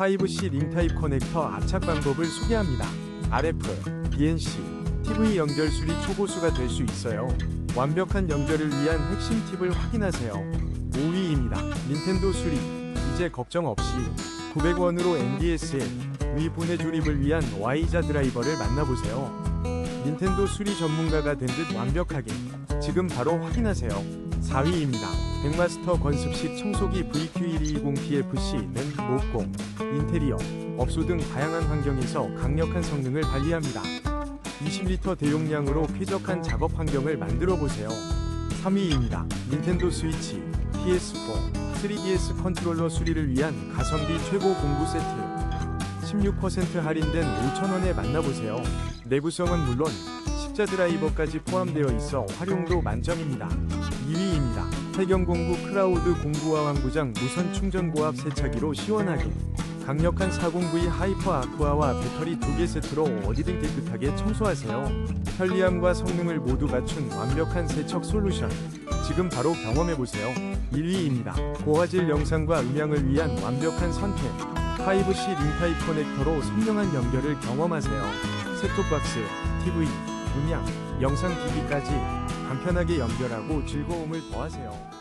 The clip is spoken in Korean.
5C 링타입 커넥터 압착 방법을 소개합니다. RF, BNC, TV 연결 수리 초고수가 될 수 있어요. 완벽한 연결을 위한 핵심 팁을 확인하세요. 5위입니다. 닌텐도 수리. 이제 걱정 없이 900원으로 NDSL 위 분해 조립을 위한 Y자 드라이버를 만나보세요. 닌텐도 수리 전문가가 된 듯 완벽하게 지금 바로 확인하세요. 4위입니다. 백마스터 건습식 청소기 VQ1220PFC는 목공, 인테리어, 업소 등 다양한 환경에서 강력한 성능을 발휘합니다. 20리터 대용량으로 쾌적한 작업 환경을 만들어 보세요. 3위입니다. 닌텐도 스위치, PS4, 3DS 컨트롤러 수리를 위한 가성비 최고 공구 세트. 16% 할인된 5,000원에 만나보세요. 내구성은 물론 십자 드라이버까지 포함되어 있어 활용도 만점입니다. 2위입니다. 태경공구 크라우드 공구와 왕구장 무선 충전 고압 세차기로 시원하게 강력한 40V 하이퍼 아쿠아와 배터리 두개 세트로 어디든 깨끗하게 청소하세요. 편리함과 성능을 모두 갖춘 완벽한 세척 솔루션. 지금 바로 경험해보세요. 1위입니다. 고화질 영상과 음향을 위한 완벽한 선택. 5C 링타입 커넥터로 선명한 연결을 경험하세요. 셋톱박스, TV, 음향, 영상 기기까지 간편하게 연결하고 즐거움을 더하세요.